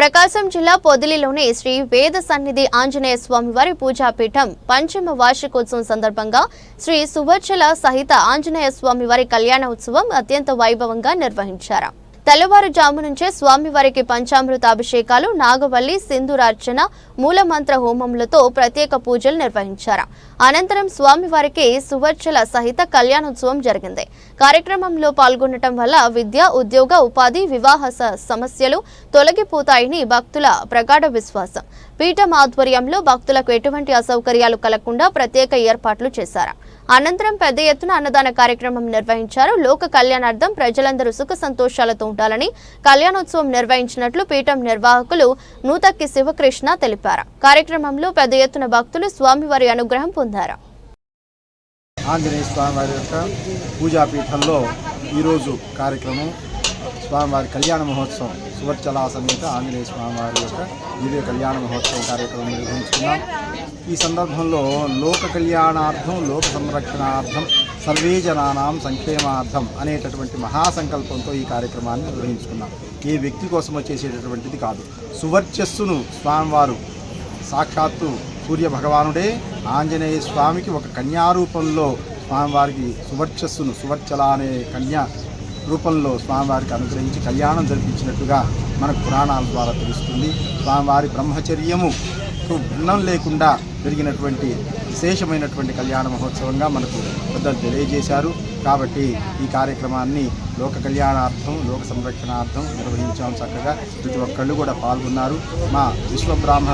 ప్రకాశం జిల్లా పొదిలిలోని శ్రీ వేద సన్నిధి ఆంజనేయ స్వామి వారి పూజాపీఠం పంచమ వార్షికోత్సవం సందర్భంగా శ్రీ సువర్చల సహిత ఆంజనేయ స్వామి వారి కళ్యాణ ఉత్సవం అత్యంత వైభవంగా నిర్వహించారు. తెల్లవారుజాము నుంచే స్వామివారికి పంచామృత అభిషేకాలు నాగవల్లి సింధూరార్చన మూలమంత్ర హోమములతో ప్రత్యేక పూజలు నిర్వహించారు. అనంతరం స్వామివారికి సువర్చల సహిత కళ్యాణోత్సవం జరిగింది. కార్యక్రమంలో పాల్గొనటం వల్ల విద్య ఉద్యోగ ఉపాధి వివాహ స- సమస్యలు తొలగిపోతాయని భక్తుల ప్రగాఢ విశ్వాసం. పీఠం ఆధ్వర్యంలో భక్తులకు ఎటువంటి అసౌకర్యాలు కలగకుండా ప్రత్యేక ఏర్పాట్లు చేశారు. అనంతరం పెద్ద ఎత్తున అన్నదాన కార్యక్రమం నిర్వహించారు. లోక కళ్యాణార్థం ప్రజలందరూ సుఖ సంతోషాలతో ఉండాలని కళ్యాణోత్సవం నిర్వహించినట్లు పీఠం నిర్వాహకులు నూతక్కి శివకృష్ణ తెలిపారు. కార్యక్రమంలో పెద్ద ఎత్తున భక్తులు స్వామివారి అనుగ్రహం పొందారు. ఆంజనేయ స్వామివారి యొక్క పూజాపీఠంలో ఈరోజు కార్యక్రమం స్వామివారి కళ్యాణ మహోత్సవం సువర్చలా సమేత ఆంజనేయ స్వామివారి యొక్క దివ్య కళ్యాణ మహోత్సవం కార్యక్రమం నిర్వహించుకున్నాం. ఈ సందర్భంలో లోక కళ్యాణార్థం లోక సంరక్షణార్థం సర్వే జనానాం సంక్షేమార్థం అనేటటువంటి మహాసంకల్పంతో ఈ కార్యక్రమాన్ని నిర్వహించుకున్నాం. ఏ వ్యక్తి కోసమో చేసేటటువంటిది కాదు. సువర్చస్సును స్వామివారు సాక్షాత్తు సూర్య భగవానుడే ఆంజనేయ స్వామికి ఒక కన్యారూపంలో స్వామివారికి సువర్చస్సును సువర్చల అనే కన్యా రూపంలో స్వామివారికి అనుగ్రహించి కళ్యాణం జరిపించినట్టుగా మనకు పురాణాల ద్వారా తెలుస్తుంది. స్వామివారి బ్రహ్మచర్యము భిన్నం లేకుండా జరిగినటువంటి విశేషమైనటువంటి కళ్యాణ మహోత్సవంగా మనకు పెద్దలు తెలియజేశారు. కాబట్టి ఈ కార్యక్రమాన్ని లోక కళ్యాణార్థం లోక సంరక్షణార్థం నిర్వహించాం చక్కగా. ప్రతి ఒక్కళ్ళు కూడా పాల్గొన్నారు. మా విశ్వబ్రాహ్మణ